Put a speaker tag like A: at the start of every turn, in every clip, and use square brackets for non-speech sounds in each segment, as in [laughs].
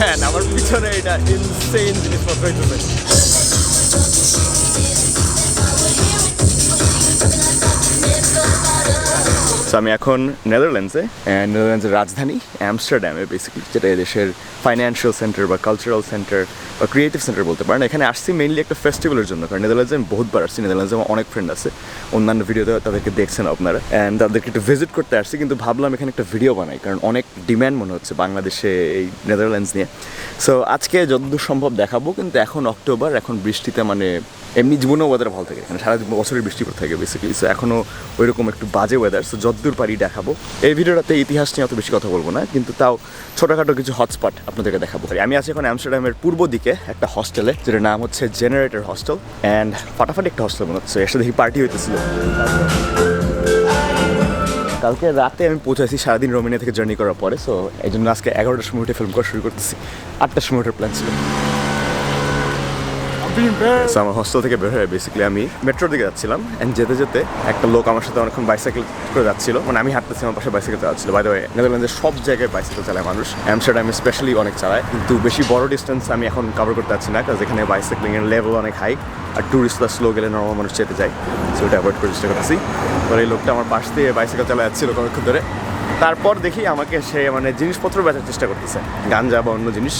A: Man আমার পিছনে এটা ইনসেইন জিনিসপত্র হইতেছে। আমি এখন নেদারল্যান্ডসে নেদারল্যান্ডসের রাজধানী অ্যামস্টারড্যামে বেসিক্যালি যেটা এদেশের ফাইন্যান্সিয়াল সেন্টার বা কালচারাল সেন্টার ক্রিয়েটিভ সেন্টার বলতে পারেন। এখানে আসছি মেইনলি একটা ফেস্টিভ্যালের জন্য, কারণ নেদারল্যান্ডসে আমি বহুতবার আসছি নেদারল্যান্ডসে আমার অনেক ফ্রেন্ড আছে। অন্যান্য ভিডিওতে তাদেরকে দেখছেন আপনারা। অ্যান্ড তাদেরকে একটু ভিজিট করতে আসছি, কিন্তু ভাবলাম এখানে একটা ভিডিও বানাই, কারণ অনেক ডিম্যান্ড মনে হচ্ছে বাংলাদেশে এই নেদারল্যান্ডস নিয়ে। সো আজকে যতদূর সম্ভব দেখাবো, কিন্তু এখন অক্টোবর এখন বৃষ্টিতে মানে এমনি জীবনেও ওয়েদার ভালো থাকে এখানে সারা বছরের বৃষ্টি পড়ে থাকে বেসিক্যালি সো এখনও ওইরকম একটু বাজে ওয়েদার সো যতদূর পারি দেখাবো। এই ভিডিওটাতে ইতিহাস নিয়ে অত বেশি কথা বলব না, কিন্তু তাও ছোটোখাটো কিছু হটস্পট আপনাদেরকে দেখাবো। আমি আছি এখন অ্যামস্টারডামের পূর্ব দিকে। একটা হস্টেলে যেটার নাম হচ্ছে জেনারেটর হস্টেল অ্যান্ড ফাটাফাটি একটা হস্টেল মনে হচ্ছে, এর দেখি পার্টি হইতেছিল। কালকে রাতে আমি পৌঁছাইছি সারাদিন রোমিনিয়া থেকে জার্নি করার পরে সো এই জন্য আজকে এগারোটার সময় উঠে ফিল্ম করা শুরু করতেছি। আটটার সময় ওঠার প্ল্যান ছিল। আমার হস্টেল থেকে বের হয়ে বেসিক্যালি আমি মেট্রোর দিকে যাচ্ছিলাম অ্যান্ড যেতে যেতে একটা লোক আমার সাথে অনেকক্ষণ বাইসাইকেল করে যাচ্ছিল। মানে আমি হাঁটতেছি, আমার পাশে বাইসাইকেল চালাচ্ছিল। বাই দ্য ওয়ে নেদারল্যান্ডের সব জায়গায় বাইসাইকেল চালায় মানুষ। অ্যামস্টারডামে স্পেশালি অনেক চালায়। কিন্তু বেশি বড় ডিস্টেন্স আমি এখন কভার করতে পারছি না, কারণ এখানে বাইসাইক্লিং এর লেভেল অনেক হাই আর টুরিস্টরা স্লো গেলে নর্মাল মানুষ চেতে যায় সো ওটা অ্যাভয়েড করে চেষ্টা করতেছি। তো এই লোকটা আমার পাশ দিয়ে বাইসাইকেল চালা যাচ্ছিল অনেকক্ষণ ধরে। তারপর দেখি আমাকে সে মানে জিনিসপত্র বেচার চেষ্টা করতেছে। গাঞ্জা বা অন্য জিনিস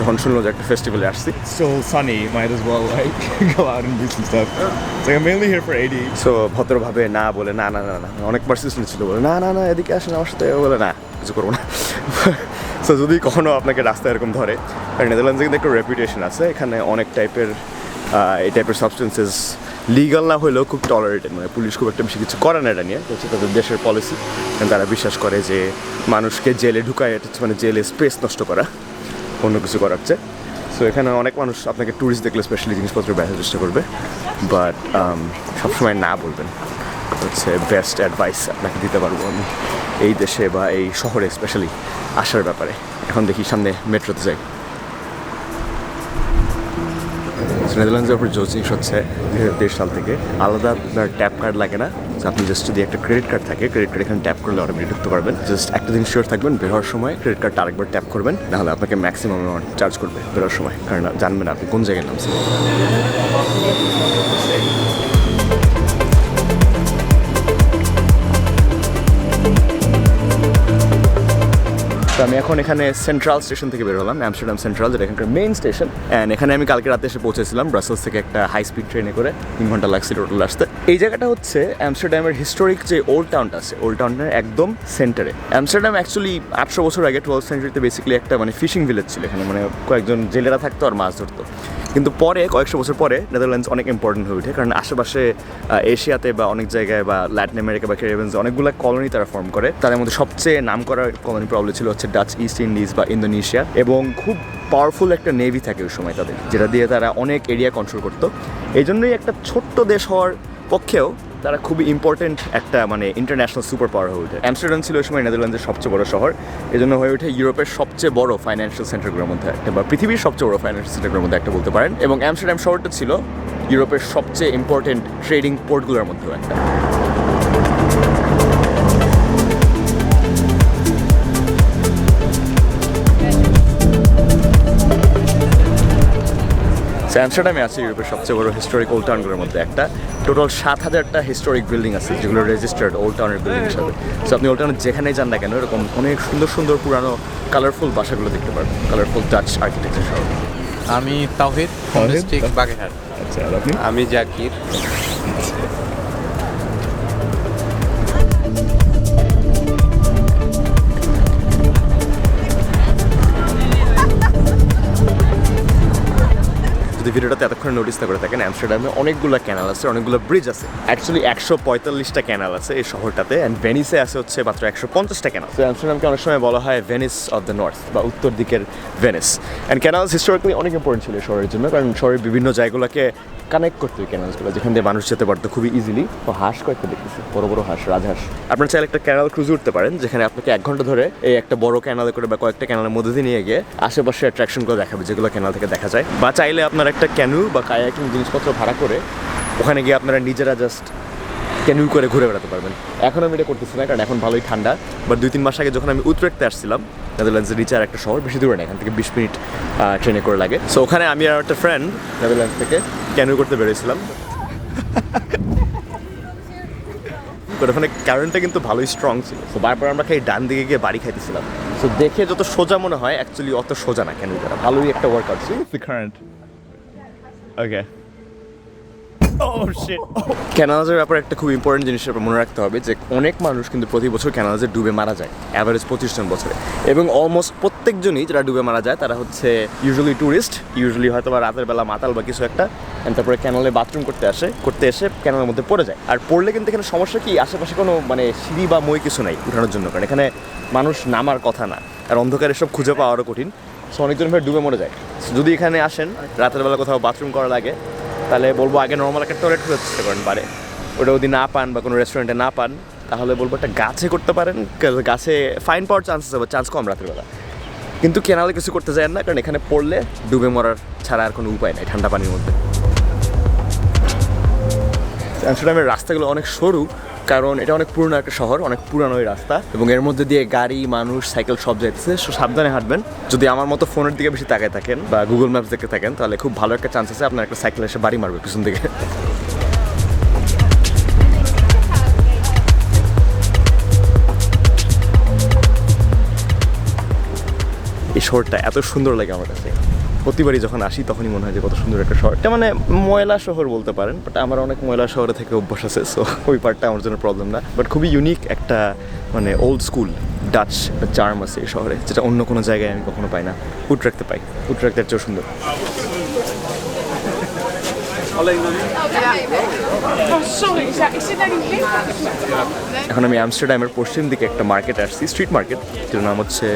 A: যখন শুনলো যে একটা ফেস্টিভ্যালে আসছি।
B: Still sunny, might as well like [laughs] go out and do some stuff. So I'm mainly here for AD.
A: So ভদ্রভাবে না বলে না না না না। অনেক পার্সিস্টেন্ট ছিল বলে না না না এদিকে আসেন আমার সাথে। বলে না কিছু করব না। [laughs] সো যদি কখনো আপনাকে রাস্তায় এরকম ধরে আর নেদারল্যান্ডসে কিন্তু একটা রেপুটেশন আছে। এখানে অনেক টাইপের এই টাইপের সাবস্টেন্সেস লিগাল না হলেও খুব টলারেটেড মানে পুলিশ খুব একটা বেশি কিছু করে না এটা নিয়ে। হচ্ছে তাদের দেশের পলিসি তারা বিশ্বাস করে যে মানুষকে জেলে ঢুকায়, এটা হচ্ছে মানে জেলে স্পেস নষ্ট করা, অন্য কিছু করাচ্ছে সো এখানে অনেক মানুষ আপনাকে ট্যুরিস্ট দেখলে স্পেশালি জিনিসপত্র বেচার চেষ্টা করবে। বাট সবসময় না বলবেন। হচ্ছে বেস্ট অ্যাডভাইস আপনাকে দিতে পারব আমি এই দেশে বা এই শহরে স্পেশালি আসার ব্যাপারে। এখন দেখি সামনে মেট্রোতে যাই। নেদারল্যান্ডসের উপর জোর জিনিস হচ্ছে দুই হাজার তেইশ সাল থেকে আলাদা আপনার ট্যাপ কার্ড লাগে না। আপনি জাস্ট যদি একটা ক্রেডিট কার্ড থাকে ক্রেডিট কার্ড এখানে ট্যাপ করলে অটোমেটিক ঢুকতে পারবেন। জাস্ট একটা দিন শিওর থাকবেন, বের হওয়ার সময় ক্রেডিট কার্ডটা আরেকবার ট্যাপ করবেন, নাহলে আপনাকে ম্যাক্সিমাম অ্যামাউন্ট চার্জ করবে বের সময়। কারণ জানবেন আপনি কোন জায়গায় নামছেন। আমি এখন এখানে সেন্ট্রাল স্টেশন থেকে বের হলাম অ্যামস্টারডাম সেন্ট্রাল যেটা এখানকার মেইন স্টেশন অ্যান্ড এখানে আমি কালকে রাতে এসে পৌঁছেছিলাম ব্রাসেলস থেকে একটা হাই স্পিড ট্রেনে করে তিন ঘণ্টা লাগছে টোটাল আসতে। এই জায়গাটা হচ্ছে অ্যামস্টারডামের হিস্টোরিক যে ওল্ড টাউনটা আছে ওল্ড টাউনের একদম সেন্টারে অ্যামস্টারডাম অ্যাকচুয়ালি আটশো বছর আগে টুয়েলভ সেঞ্চুরিতে বেসিক্যালি একটা মানে ফিশিং ভিলেজ ছিল এখানে মানে কয়েকজন জেলেরা থাকতো আর মাছ ধরতো। কিন্তু পরে, কয়েকশো বছর পরে নেদারল্যান্ডস অনেক ইম্পর্টেন্ট হয়ে ওঠে। কারণ আশেপাশে এশিয়াতে বা অনেক জায়গায় বা ল্যাটিন আমেরিকা বা ক্যারিবিয়ানস অনেকগুলো কলোনি তারা ফর্ম করে। তাদের মধ্যে সবচেয়ে নাম করার কলোনি প্রবলেম ছিল হচ্ছে ডাচ ইস্ট ইন্ডিজ বা ইন্দোনেশিয়া এবং খুব পাওয়ারফুল একটা নেভি থাকে ওই সময় তাদের, যেটা দিয়ে তারা অনেক এরিয়া কন্ট্রোল করতো। এই জন্যই একটা ছোট্ট দেশ হওয়ার পক্ষেও তারা খুবই ইম্পর্টেন্ট একটা মানে ইন্টারন্যাশনাল সুপার পাওয়ার হয়ে ওঠে। অ্যামস্টারডাম ছিল ওই সময় নেদারল্যান্ডের সবচেয়ে বড় শহর। এই জন্য হয়ে ওঠে ইউরোপের সবচেয়ে বড় ফাইন্যান্সিয়াল সেন্টারগুলোর মধ্যে একটা বা পৃথিবীর সবচেয়ে বড় ফাইন্যান্সিয়াল সেন্টারগুলোর মধ্যে একটা বলতে পারেন। এবং অ্যামস্টারডাম শহরটা ছিল ইউরোপের সবচেয়ে ইম্পর্টেন্ট ট্রেডিং পোর্টগুলোর মধ্যেও একটা। অ্যামস্টারডামে আছে ইউরোপের সবচেয়ে বড় হিস্টোরিক ওল্ড টাউনগুলোর মধ্যে একটা। টোটাল সাত হাজারটা হিস্টোরিক বিল্ডিং আছে যেগুলো রেজিস্টার্ড ওল্ড টাউনের বিল্ডিং হিসাবে। সো আপনি ওল্ড টাউনে যেখানেই যান না কেন এরকম অনেক সুন্দর সুন্দর পুরানো কালারফুল বাসাগুলো দেখতে পারবেন। কালারফুল টাচ আর্কিটেকচার সহ।
C: আমি তাওহিদ
B: তাওহিদ?
C: ডিস্ট্রিক্ট বাগেরহাট।
B: আচ্ছা আপনি?
C: আমি জাকির।
A: যদি ভিডিওটাতে এতক্ষণ নোটিস না করে থাকেন অ্যামস্টারডামে অনেকগুলো ক্যানাল আছে, অনেকগুলো ব্রিজ আছে। অ্যাকচুয়ালি একশো পঁয়তাল্লিশটা ক্যানাল আছে এই শহরটাতে অ্যান্ড ভেনিসে আছে হচ্ছে মাত্র একশো পঞ্চাশটা ক্যানাল তো অ্যামস্টারডামকে অনেক সময় বলা হয় ভেনিস অফ দ্য নর্থ বা উত্তর দিকের ভেনিস অ্যান্ড ক্যানালস হিস্টোরিক্যালি অনেক ইম্পর্টেন্ট ছিল শহরের জন্য, কারণ শহরের বিভিন্ন জায়গাগুলোকে কানেক্ট করতে ওই ক্যানালসগুলো যেখান দিয়ে মানুষ যেতে পারতো খুবই ইজিলি তো হাঁস কয়েকটা দেখতেছি, বড় বড় হাঁস, রাজহাঁস। আপনার চাইলে একটা ক্যানাল ক্রুজে উঠতে পারেন, যেখানে আপনাকে এক ঘণ্টা ধরে এই একটা বড় ক্যানালে করে বা কয়েকটা ক্যানালের মধ্যে দিয়ে নিয়ে গিয়ে আশেপাশে অ্যাট্রাকশনগুলো দেখাবে, যেগুলো ক্যানাল থেকে দেখা যায়। বা চাইলে আপনার একটা ক্যানু বা কায়াকিং জিনিসপত্র ভাড়া করে ওখানে গিয়ে আপনারা নিজেরা জাস্ট ক্যানু করে ঘুরে বেড়াতে পারবেন। এখন আমি এটা করতেছি না, কারণ এখন ভালোই ঠান্ডা। বাট দুই, তিন মাস আগে যখন আমি উত্তরেটতে আসছিলাম নেদারল্যান্ডসের রিচার একটা শহর, বেশি দূরে না, এখান থেকে বিশ মিনিট ট্রেনে করে লাগে। সো ওখানে আমি আর একটা ফ্রেন্ড নেদারল্যান্ডস থেকে ক্যানু করতে বেরিয়েছিলাম। ওখানে কারেন্টটা কিন্তু ভালোই স্ট্রং ছিল। তো বারবার আমরা খাই ডান দিকে গিয়ে বাড়ি খাইতেছিলাম। তো দেখে যত সোজা মনে হয় অ্যাকচুয়ালি অত সোজা না কেন ভালোই একটা ওয়ার্কআউট ছিল।
B: Current. Okay. Oh
A: ব্যাপারে একটা খুব ইম্পর্টেন্ট জিনিস মনে রাখতে হবে যে অনেক মানুষ কিন্তু প্রতি বছর ক্যানাডাজে ডুবে মারা যায় অ্যাভারেজ পঁচিশ জন বছরে এবং অলমোস্ট প্রত্যেকজনই যারা ডুবে মারা যায় তারা হচ্ছে ইউজুয়ালি ট্যুরিস্ট ইউজুয়ালি হয়তো বা রাতের বেলা মাতাল বা কিছু একটা তারপরে ক্যানালে বাথরুম করতে আসে করতে এসে ক্যানালের মধ্যে পড়ে যায় আর পড়লে কিন্তু এখানে সমস্যা কি আশেপাশে কোনো মানে সিঁড়ি বা মই কিছু নাই উঠানোর জন্য কারণ এখানে মানুষ নামার কথা না আর অন্ধকারে সব খুঁজে পাওয়ারও কঠিন সো অনেকজন ভাই ডুবে মরে যায়। যদি এখানে আসেন, রাতের বেলা কোথাও বাথরুম করা লাগে তাহলে বলব আগে নর্মাল একটা টয়লেট খোঁজার চেষ্টা করেন বারে। ওটা যদি না পান বা কোনো রেস্টুরেন্টে না পান, তাহলে বলব একটা গাছে করতে পারেন গাছে ফাইন পাওয়ার চান্সেস হবে চান্স কম রাতের বেলা। কিন্তু কেনালে কিছু করতে যায় না, কারণ এখানে পড়লে ডুবে মরার ছাড়া আর কোনো উপায় নেই, ঠান্ডা পানির মধ্যে। অ্যামস্টারডামের রাস্তাগুলো অনেক সরু কারণ এটা অনেক পুরনো একটা শহর, অনেক পুরানো এই রাস্তা। এবং এর মধ্যে দিয়ে গাড়ি, মানুষ, সাইকেল সব যাইতেছে। সো সাবধানে হাঁটবেন। যদি আমার মতো ফোনের দিকে বেশি তাকায় থাকেন বা গুগল ম্যাপস দেখে থাকেন, তাহলে খুব ভালো একটা চান্স আছে আপনার একটা সাইকেল এসে বাড়ি মারবে পিছন দিকে। এই শহরটা এত সুন্দর লাগে আমার কাছে। প্রতিবারই যখন আসি তখনই মনে হয় যে কত সুন্দর একটা শহর। এটা মানে ময়লা শহর বলতে পারেন বাট আমার অনেক ময়লা শহরে থেকে অভ্যাস আছে সো [laughs] ওই পার্টটা আমার জন্য প্রবলেম না। বাট খুবই ইউনিক একটা মানে ওল্ড স্কুল ডাচ একটা চার্ম আছে এই শহরে যেটা অন্য কোনো জায়গায় আমি কখনো পাই না। উট রাখতে পাই উট রাখতে চেয়েও সুন্দর।
D: Oh, sorry, is, that, is it anything?
A: এখন আমি আমস্টারডামের পশ্চিম দিকে একটা মার্কেট আসছি স্ট্রিট মার্কেট যেটার নাম হচ্ছে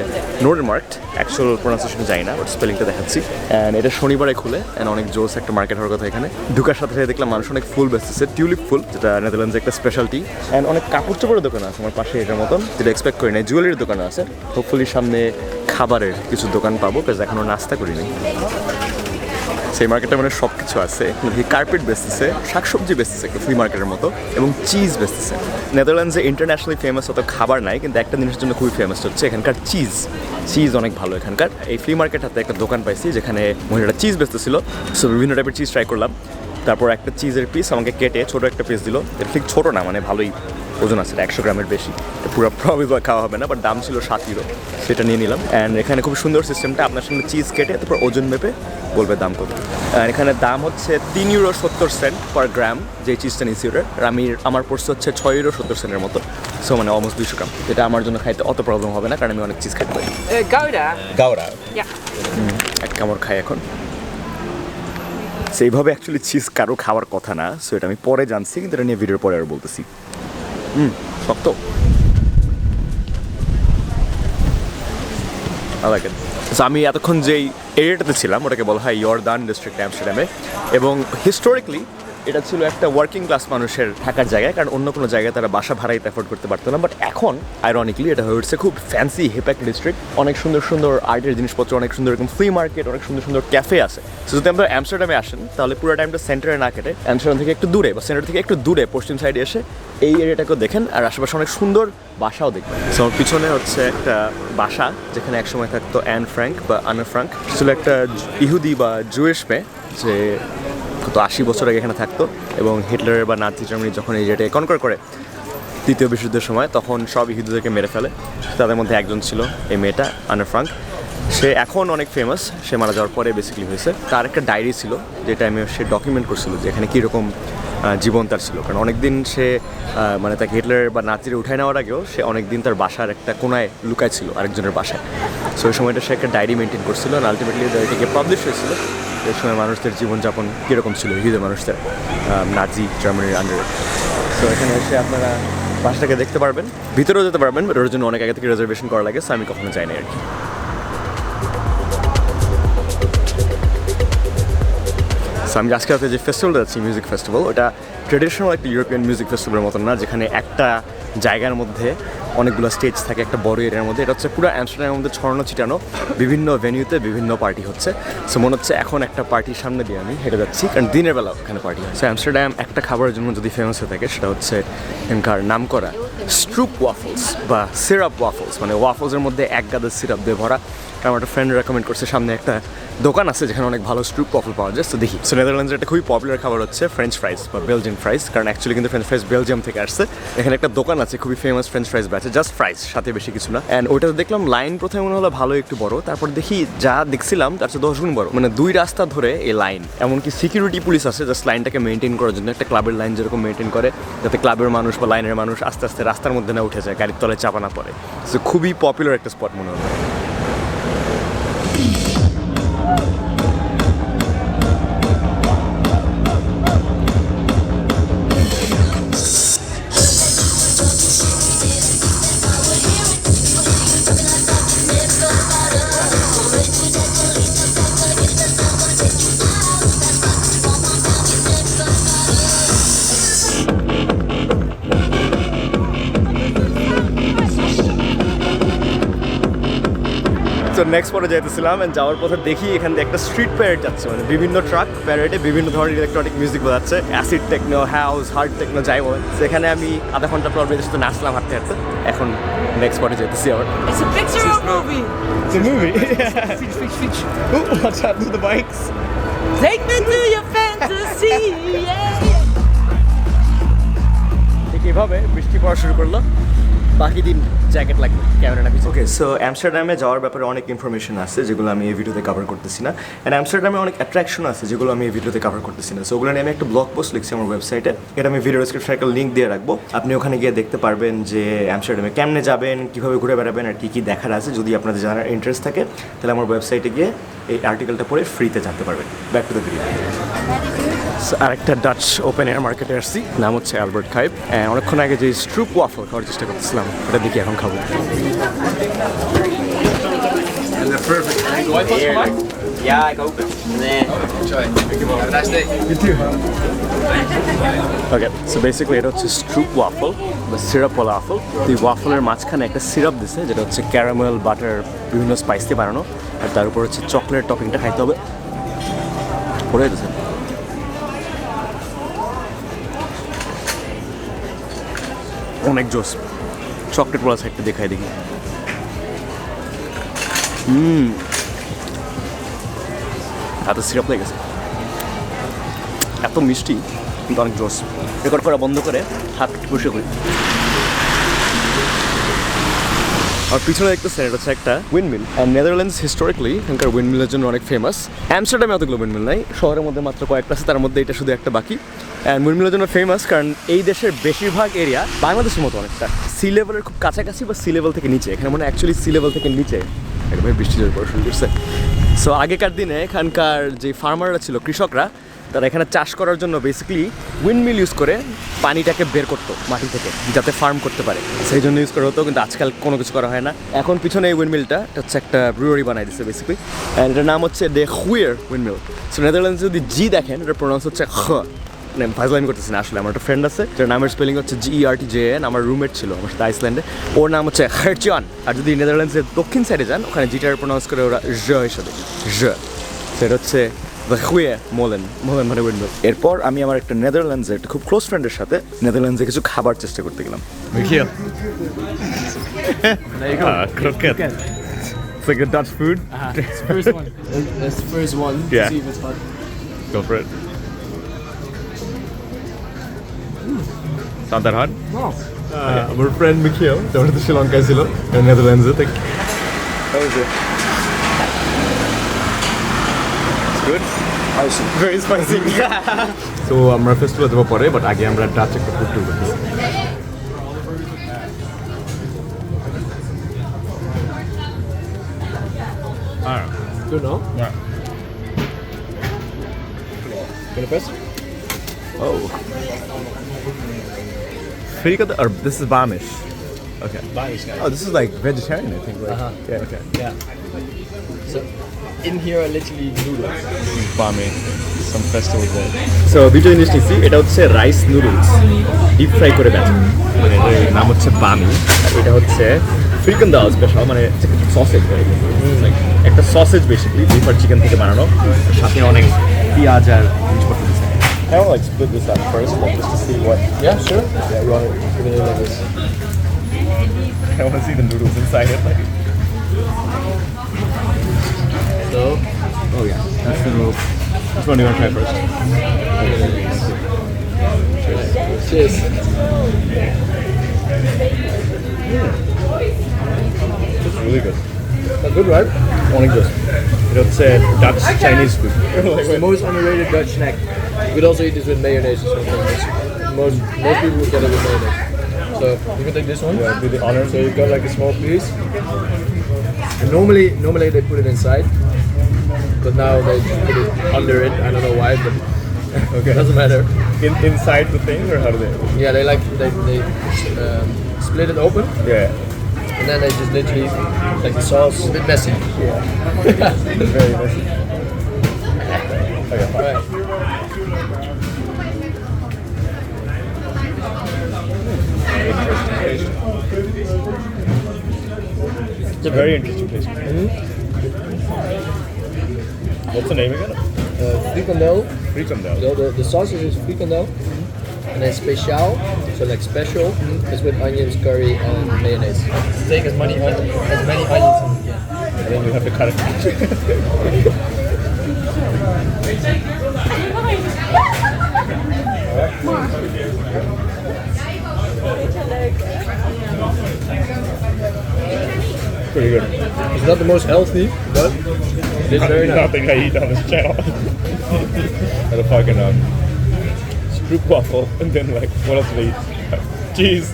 A: নোডের মার্কেট অ্যাকচুয়াল প্রোনাউন্সিয়েশন জানি না বাট স্পেলিংটা দেখাচ্ছি। অ্যান্ড এটা শনিবারে খুলে অ্যান্ড অনেক জোস একটা মার্কেট হওয়ার কথা এখানে। ঢুকার সাথে সাথে দেখলাম মানুষ অনেক ফুল বেচতেছে টিউলিপ ফুল যেটা নেদারল্যান্ডসের একটা স্পেশালিটি অ্যান্ড অনেক কাপড় চোপড়ের দোকান আছে আমার পাশে এটার মতন, যেটা এক্সপেক্ট করি না জুয়েলারির দোকান আছে। হোপফুলি সামনে খাবারের কিছু দোকান পাবো প্লাস এখনও নাস্তা করিনি। সেই মার্কেটে মানে সব কিছু আছে কার্পেট বেচতেছে, শাকসবজি বেচতেছে ফ্রি মার্কেটের মতো, এবং চিজ বেচতেছে। নেদারল্যান্ডসে ইন্টারন্যাশনালি ফেমাস অত খাবার নাই, কিন্তু একটা জিনিসের জন্য খুবই ফেমাস হচ্ছে এখানকার চিজ চিজ অনেক ভালো এখানকার। এই ফ্রি মার্কেট হাতে একটা দোকান পাইছি, যেখানে মহিলারা চিজ বেচতেছিল। সো বিভিন্ন টাইপের চিজ ট্রাই করলাম। তারপর একটা চিজের পিস আমাকে কেটে ছোট একটা পিস দিল। এটা ঠিক ছোটো না মানে ভালোই ওজন আছে একশো গ্রামের বেশি। পুরো প্রবি খাওয়া হবে না বাট দাম ছিল সাত ইউরো সেটা নিয়ে নিলাম। অ্যান্ড এখানে খুব সুন্দর সিস্টেমটা আপনার সঙ্গে চিজ কেটে তারপর ওজন মেপে বলবে দাম কত। আর এখানে দাম হচ্ছে তিন ইউরো সত্তর সেন্ট পার গ্রাম যে চিজটা নিচ্ছি ওটার। আর আমি আমার পড়ছে হচ্ছে ছয় ইউরো সত্তর সেন্টের মতো। সো মানে অলমোস্ট দুইশো গ্রাম যেটা আমার জন্য খাইতে অত প্রবলেম হবে না কারণ আমি অনেক চিজ খাইতে পারি।
D: Gouda?
B: Gouda.
A: এক কামড় খাই এখন। সেইভাবে অ্যাকচুয়ালি চিজ কারও খাওয়ার কথা না সো এটা আমি পরে জানছি, কিন্তু এটা নিয়ে ভিডিওর পরে আর বলতেছি। হুম, শক্ত। লাগে আমি এতক্ষণ যেই এরিয়াটাতে ছিলাম, ওটাকে বলা হয় ইয়র্দান ডিস্ট্রিক্ট অ্যামস্টারডামে এবং হিস্টোরিক্যালি এটা ছিল একটা ওয়ার্কিং ক্লাস মানুষের থাকার জায়গায় কারণ অন্য কোনো জায়গায় তারা বাসা ভাড়াইতে অ্যাফোর্ড করতে পারতো না। বাট এখন আইরনিকলি এটা হয়ে উঠছে খুব ফ্যান্সি হিপ একটা ডিস্ট্রিক্ট অনেক সুন্দর সুন্দর আর্টের জিনিসপত্র, অনেক সুন্দর এরকম ফ্রি মার্কেট অনেক সুন্দর সুন্দর ক্যাফে আছে। So যদি আমরা অ্যামস্টারডামে আসেন, তাহলে পুরো টাইমটা সেন্টারে না কেটে অ্যামস্টারডাম থেকে একটু দূরে বা সেন্টার থেকে একটু দূরে, পশ্চিম সাইডে এসে এই এরিয়াটাকেও দেখেন আর আশেপাশে অনেক সুন্দর বাসাও দেখবেন। আমার পিছনে হচ্ছে একটা বাসা, যেখানে একসময় থাকতো অ্যান ফ্র্যাঙ্ক বা আনা ফ্র্যাঙ্ক ছিল একটা ইহুদি বা জুয়েশ মেয়ে, যে কত আশি বছর আগে এখানে থাকতো এবং হিটলারের বা নাজি জার্মানি যখন এই জায়গাটাকে কনকার করে তৃতীয় বিশ্বযুদ্ধের সময়, তখন সব ইহুদিদেরকে মেরে ফেলে। তাদের মধ্যে একজন ছিল এই মেয়েটা আনা ফ্রাঙ্ক। সে এখন অনেক ফেমাস সে মারা যাওয়ার পরে বেসিক্যালি হয়েছে। তার একটা ডায়েরি ছিল, যেটা আমি সে ডকুমেন্ট করছিল যে এখানে কীরকম জীবন তার ছিল। কারণ অনেকদিন সে মানে তাকে হিটলার বা নাচিরে উঠায় নেওয়ার আগেও সে অনেকদিন তার বাসার একটা কোনায় লুকায় ছিল আরেকজনের বাসায়। সো ওই সময়টা সে একটা ডায়েরি মেনটেন করছিল আলটিমেটলি ডায়েরিটিকে পাবলিশ হয়েছিল। এই সময় মানুষদের জীবনযাপন কীরকম ছিল? হিউদের মানুষদের নাজি, জার্মানির আন্ডারে তো এখানে এসে আপনারা বাসটাকে দেখতে পারবেন, ভিতরেও যেতে পারবেন ওর জন্য অনেক আগে থেকে রিজার্ভেশন করা লাগে সো আমি কখনো যাই না আর কি। আমি আজকে যে ফেস্টিভ্যালটা যাচ্ছি মিউজিক ফেস্টিভ্যাল ওটা ট্রেডিশনাল একটা ইউরোপিয়ান মিউজিক ফেস্টিভ্যালের মতন না, যেখানে একটা জায়গার মধ্যে অনেকগুলো স্টেজ থাকে, একটা বড় এরিয়ার মধ্যে। এটা হচ্ছে পুরো অ্যামস্টারডামের মধ্যে ছড়ানো ছিটানো বিভিন্ন ভেনিউতে বিভিন্ন পার্টি হচ্ছে। সো মনে হচ্ছে এখন একটা পার্টির সামনে দিয়ে আমি হেঁটে যাচ্ছি, কারণ দিনের বেলা ওখানে পার্টি হয়। সো অ্যামস্টারডাম একটা খাবারের জন্য যদি ফেমাস হয়ে থাকে, সেটা হচ্ছে এখানকার নাম করা স্ট্রুপ ওয়াফলস বা সিরাপ ওয়াফলস মানে ওয়াফলসের মধ্যে এক গাদা সিরাপ দিয়ে ভরা আমার একটা ফ্রেন্ড রেকমেন্ড করছে, সামনে একটা দোকান আছে যেখানে অনেক ভালো স্ট্রুপ ওয়াফল পাওয়া যায়। তো দেখি। সো নেদারল্যান্ডসের একটা খুবই পপুলার খাবার হচ্ছে ফ্রেঞ্চ ফ্রাইস বা বেলজিয়ান ফ্রাইস কারণ অ্যাকচুয়ালি কিন্তু ফ্রেঞ্চ ফ্রাইস বেলজিয়াম থেকে আসছে। এখানে একটা দোকান আছে, খুবই ফেমাস ফ্রেঞ্চ ফ্রাইস ব্যাচে জাস্ট ফ্রাইস সাথে বেশি কিছু না। অ্যান্ড ওইটাতে দেখলাম লাইন প্রথমে মনে হলো ভালো একটু বড়, তারপর দেখি যা দেখছিলাম তার চেয়ে দশ গুণ বড়। মানে দুই রাস্তা ধরে এই লাইন এমনকি সিকিউরিটি পুলিশ আছে জাস্ট লাইনটাকে মেনটেন করার জন্য। একটা ক্লাবের লাইন যেরকম মেনটেন করে, যাতে ক্লাবের মানুষ বা লাইনের মানুষ আস্তে আস্তে রাস্তার মধ্যে না উঠে যায়, গাড়ির তলায় চাপা না পড়ে। সো খুবই পপুলার একটা স্পট মনে হলো। তো নেক্সট পরে যাইতেছিলাম যাওয়ার পথে দেখি এখান থেকে একটা স্ট্রিট প্যারেড যাচ্ছে মানে বিভিন্ন ট্রাক প্যারেডে বিভিন্ন ধরনের ইলেকট্রনিক মিউজিক বাজাচ্ছে acid techno house hard techno যাই বলেন সেখানে আমি আধা ঘণ্টা পর বেদের সাথে নাচলাম হাঁটতে হাঁটতে এখন নেক্সট পরে যেতেছি আবার
D: It's a picture of movie.
A: It's a movie. [laughs] Watch out to the bikes.
D: Take me to your fantasy. Yeah.
A: ঠিক এভাবে বৃষ্টি পড়া শুরু করল বাকি দিন জ্যাকেট লাগবে ক্যামেরা না ওকে সো অ্যামস্টারডামে যাওয়ার ব্যাপারে অনেক ইনফরমেশন আছে, যেগুলো আমি এই ভিডিওতে কভার করতেছি না। অ্যান্ড অ্যামস্টারডামে অনেক অ্যাট্রাকশন আছে, যেগুলো আমি এই ভিডিওতে কভার করতেছি না। সো ওগুলো নিয়ে আমি একটা ব্লগ পোস্ট লিখছি আমার ওয়েবসাইটে এটা আমি ভিডিও ডিসক্রিপশনে একটা লিঙ্ক দিয়ে রাখব। আপনি ওখানে গিয়ে দেখতে পারবেন যে অ্যামস্টারডামে কেমনে যাবেন, কীভাবে ঘুরে বেড়াবেন আর কী কী দেখার আছে। যদি আপনাদের জানার ইন্টারেস্ট থাকে, তাহলে আমার ওয়েবসাইটে গিয়ে এই আর্টিকেলটা পড়ে ফ্রিতে জানতে পারবেন। ব্যাক টু দ্য ভিডিও আরেকটা ডাচ ওপেন এয়ার মার্কেটে আসছি নাম হচ্ছে অ্যালবার্ট খাইব অনেকক্ষণ আগে যে স্ট্রুপ ওয়াফল খাওয়ার চেষ্টা করতেছিলাম এটা দেখি এখন খাব
C: Yeah, I go. Enjoy. Have a nice day.
A: Okay so basically এটা হচ্ছে স্ট্রুপ ওয়াফল বা সিরাপ ওয়াফল এই ওয়াফলের মাঝখানে একটা সিরাপ দিছে যেটা হচ্ছে ক্যারামেল বাটার বিভিন্ন স্পাইস দিয়ে বানানো আর তার উপর হচ্ছে চকলেট টপিংটা খাইতে হবে পড়ে গেছে অনেক জোস। চকলেট বলা সাইডটা দেখাই দেখি। হুম। হাতে সিরাপ গেছে। এত মিষ্টি, কিন্তু অনেক জোস। রেকর্ড করা বন্ধ করে হাত বসে করি আর পিছনে দেখতেছেন এটা হচ্ছে একটা উইন্ডমিল আর নেদারল্যান্ডস হিস্টোরিক্যালি এখানকার উইন্ডমিলের জন্য অনেক ফেমাস অ্যামস্টারডামে অতগুলো উইন্ডমিল নাই, শহরের মধ্যে মাত্র কয়েকটা আছে, তার মধ্যে এটা শুধু একটা বাকি। অ্যান্ড উইন্ডমিলের জন্য ফেমাস কারণ এই দেশের বেশিরভাগ এরিয়া বাংলাদেশের মতো অনেকটা। সি লেভেলের খুব কাছাকাছি বা সি লেভেল থেকে নিচে। এখানে মানে অ্যাকচুয়ালি সি লেভেল থেকে নিচে। একদম বৃষ্টি জল পড়া করছে সো আগেকার দিনে এখানকার যে ফার্মাররা ছিল, কৃষকরা তারা এখানে চাষ করার জন্য বেসিক্যালি উইন্ডমিল ইউজ করে পানিটাকে বের করতো মাটি থেকে যাতে ফার্ম করতে পারে। সেই জন্য ইউজ করা হতো কিন্তু আজকাল কোনো কিছু করা হয় না। এখন পিছনে এই উইন্ডমিলটা এটা হচ্ছে একটা ব্রুয়ারি বানাই দিচ্ছে বেসিক্যালি অ্যান্ড এটার নাম হচ্ছে ডে হুইয়ার উইন্ডমিল সো নেদারল্যান্ডস যদি জি দেখেন এটা প্রোনাউন্স হচ্ছে খ মানে ফাজলামি করতেছি না আসলে আমার একটা ফ্রেন্ড আছে যার নামের স্পেলিং হচ্ছে G R T J N আমার রুমমেট ছিল আমার সাথে আইসল্যান্ডে ওর নাম হচ্ছে হারচিয়ান আর যদি নেদারল্যান্ডসের দক্ষিণ সাইডে যান ওখানে জিটার প্রোনাউন্স করে ওরা জ হিসাবে। জ সেটা হচ্ছে মানে এরপর আমি আমার একটা নেদারল্যান্ডসের একটা খুব ক্লোজ ফ্রেন্ডের সাথে নেদারল্যান্ডসে কিছু খাবার চেষ্টা করতে গেলাম।
B: আমার ফ্রেন্ড মিখিয়াও তোমার তো শ্রীলঙ্কায় ছিল নেদারল্যান্ডসে থেকে গুড
A: ভেরি স্পাইসি
B: তো আমরা ফেস্টিভ্যাল দেবো পরে বাট আগে আমরা ডাচ একটা ফুড ট্যুর করতেছি
C: Good, no?
B: Yeah.
C: Gonna press?
B: Oh. Frikadelle, or this is Bamish. Okay.
C: Banish guy.
B: Oh, this is like vegetarian, I think. Like,
C: Uh-huh.
B: Yeah, okay.
C: Yeah. So, in here are literally noodles.
B: Bami.
A: some festivals there.
E: So দুটো জিনিস নিচ্ছি এটা হচ্ছে rice noodles deep fry করে বেচে মানে এটার নাম হচ্ছে বামি আর এটা হচ্ছে ফ্রিকন দাও স্পেশাল মানে সসেজ একটা সসেজ বেসিকলি বিফ আর চিকেন থেকে বানানো আর সাথে অনেক পেঁয়াজ আর জিনিসপত্র দিচ্ছে
A: I want to like split this up first, like, just to see what.
C: Yeah, sure. Yeah, you want to give it like this.
A: I want to see the noodles inside it. Like,
E: Oh yeah, that's the move.
A: Which one do you want to try first?
C: Cheers. Cheers. Yeah.
A: It's really good.
C: That's good, right?
A: Only good. It's uh, Dutch okay. Chinese food. [laughs]
C: it's the most underrated Dutch snack. You could also eat this with mayonnaise or something. Most, most people would get it with mayonnaise. So you can take this one.
A: Yeah, do the honor.
C: So you got like a small piece. And normally, normally they put it inside but now they just put it under it. I don't know why, but [laughs] okay, doesn't matter.
A: In, inside the thing, or how do they?
C: Yeah, they like they they um, split it open,
A: Yeah.
C: and then they just literally like the sauce. A bit messy.
A: It's [laughs] very messy. Okay.
C: Right.
A: It's a very interesting taste. What's the name again?
C: Uh, frikandel.
A: Frikandel.
C: So the, the sausage is frikandel, and then special, so like special, is with onions, curry, and mayonnaise. Take as many onions, as many onions as you can.
A: And then you have to cut it. [laughs] Pretty good.
C: It's not the most healthy, but it's very nice.
A: Nothing I eat on this channel. Had a fucking um, stroop waffle, and then like, what else did I eat? Cheese.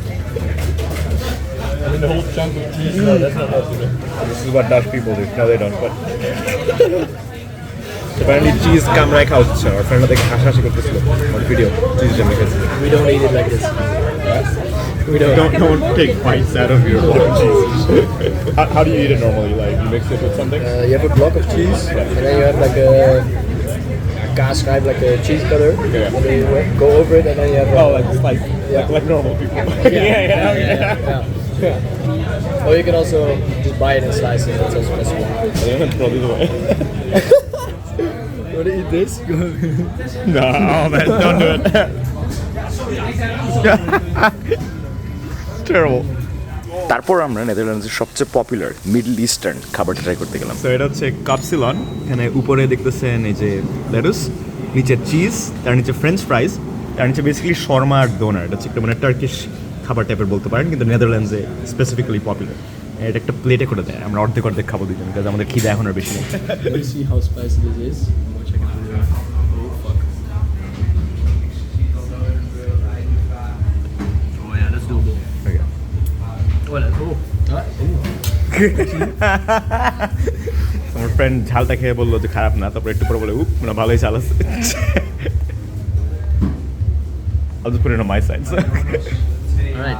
C: I mean, the whole chunk of cheese. No, that's not healthy.
A: This is what Dutch people do. No, they don't. But [laughs] apparently, cheese কামড়ায় খাওয়া হচ্ছে আমার ফ্রেন্ডরা দেখে হাসাহাসি করতেছিল আমার video cheese জন্য খেয়েছে
C: We don't eat it like this. We don't.
A: don't don't take bites out of your cheese. [laughs] how, how do you eat it normally? Like you mix it with something?
C: Uh, you have a block of cheese, and then you have like a, a kaasschijf, like a cheese cutter,
A: Yeah.
C: and then you go over it, and then you have.
A: oh, like like
C: Yeah.
A: like, like normal people. [laughs]
C: yeah, yeah, yeah. Or you can also just buy it in slices. That's also possible.
A: And then throw these away.
C: You [laughs] want to eat this?
A: no, oh, man, don't do it. Terrible.
E: তারপর আমরা নেদারল্যান্ডসের সবচেয়ে popular middle eastern খাবারটা try করতে গেলাম।
A: তো এটা হচ্ছে কাপসিলন এখানে উপরে দেখতেছেন এই যে লেটুস নিচে চিজ তার নিচে ফ্রেঞ্চ ফ্রাইজ তার নিচে বেসিক্যালি শর্মা আর ডোনার এটা হচ্ছে একটা মানে টার্কিশ খাবার টাইপের বলতে পারেন কিন্তু নেদারল্যান্ডসে স্পেসিফিক্যালি পপুলার এটা একটা প্লেটে করে দেয় আমরা অর্ধেক অর্ধেক খাব দুজন কাজ আমাদের খিদে এখন আর বেশি নেই। আমার ফ্রেন্ড ঝালটা খেয়ে বললো যে খারাপ না তারপর একটু পরে বলে উপ মানে ভালোই ঝাল আছে I'll just put it on my side. So.
C: Alright.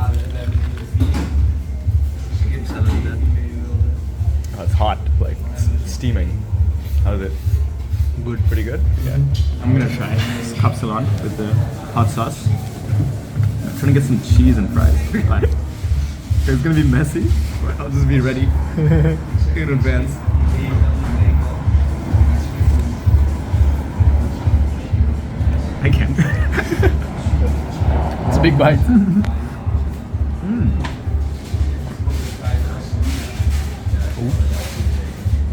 A: Oh, it's hot, like it's steaming. How's it? Good. Pretty good? Yeah. I'm gonna try this capsulon with the hot sauce. I'm trying to get some cheese and fries. Fine. It's gonna be messy, but I'll just be ready [laughs] in advance. I can. [laughs]
C: It's a big bite.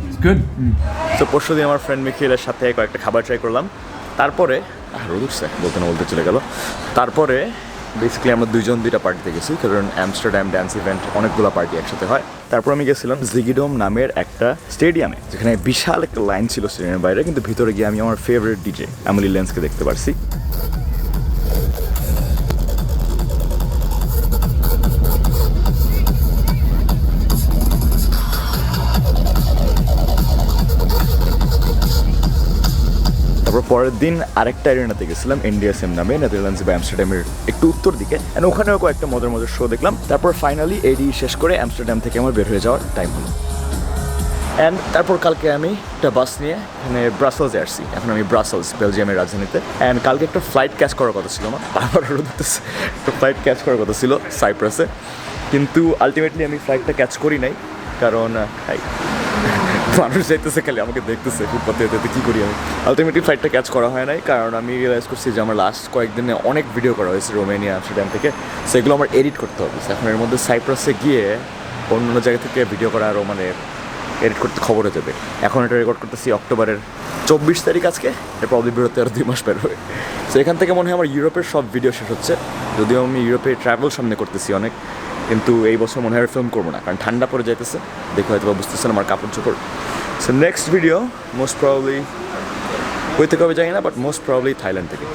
C: It's good.
E: তো পরশু দিন আমার friend মিখিলের সাথে কয়েকটা খাবার try করলাম তারপরে রোদ উঠছে বলতে না বলতে চলে গেল তারপরে বেসিক্যালি আমরা দুজন দুইটা পার্টিতে গেছি, কারণ অ্যামস্টারডাম ড্যান্স ইভেন্ট অনেকগুলো পার্টি একসাথে হয়। তারপর আমি গেছিলাম জিগিডোম নামের একটা স্টেডিয়ামে যেখানে বিশাল একটা লাইন ছিল স্টেডিয়ামের বাইরে, কিন্তু ভিতরে গিয়ে আমি আমার ফেভারিট ডিজে অ্যামলি লেন্সকে দেখতে পারছি। পরের দিন আরেকটা এরিনাতে গেছিলাম এনডিএসএম নামে নেদারল্যান্ডস বা অ্যামস্টারডামের একটু উত্তর দিকে। অ্যান্ড ওখানেও কয়েকটা মজার মজার শো দেখলাম। তারপর ফাইনালি এডি শেষ করে অ্যামস্টারডাম থেকে আমার বের হয়ে যাওয়ার টাইম হলো।
A: অ্যান্ড তারপর কালকে আমি একটা বাস নিয়ে এখানে ব্রাসেলসে আসছি। এখন আমি ব্রাসেলস বেলজিয়ামের রাজধানীতে। অ্যান্ড কালকে একটা ফ্লাইট ক্যাচ করার কথা ছিল আমার। বারবার একটা ফ্লাইট ক্যাচ করার কথা ছিল সাইপ্রাসে কিন্তু আলটিমেটলি আমি ফ্লাইটটা ক্যাচ করি নাই। কারণ মানুষ যাইতেছে খালি, আমাকে দেখতেছে ফুটপাতে যেতে কী করি আমি? আলটিমেটলি ফ্লাইটটা ক্যাচ করা হয় নাই, কারণ আমি রিয়েলাইজ করছি যে আমার লাস্ট কয়েকদিনে অনেক ভিডিও করা হয়েছে রোমেনিয়া আমস্টারডাম থেকে। সেগুলো আমার এডিট করতে হবে। এখন এর মধ্যে সাইপ্রাসে গিয়ে অন্য অন্য জায়গা থেকে ভিডিও করা আরও মানে এডিট করতে খবরে যাবে। এখন এটা রেকর্ড করতেছি অক্টোবরের চব্বিশ তারিখ আজকে, এটা প্রবলেম বেরোতে আর দুই মাস বের হবে। সো এখান থেকে মনে হয় আমার ইউরোপের সব ভিডিও শেষ হচ্ছে। যদিও আমি ইউরোপে ট্রাভেল সামনে করতেছি অনেক। কিন্তু এই বছর মনে হয় ফিল্ম করব না, কারণ ঠান্ডা পড়ে যাইতেছে। দেখে হয়তো বুঝতেছেন আমার কাপড় চোপড়। So next video most probably থেকে হবে জানি না বাট মোস্ট প্রবলি থাইল্যান্ড থেকে।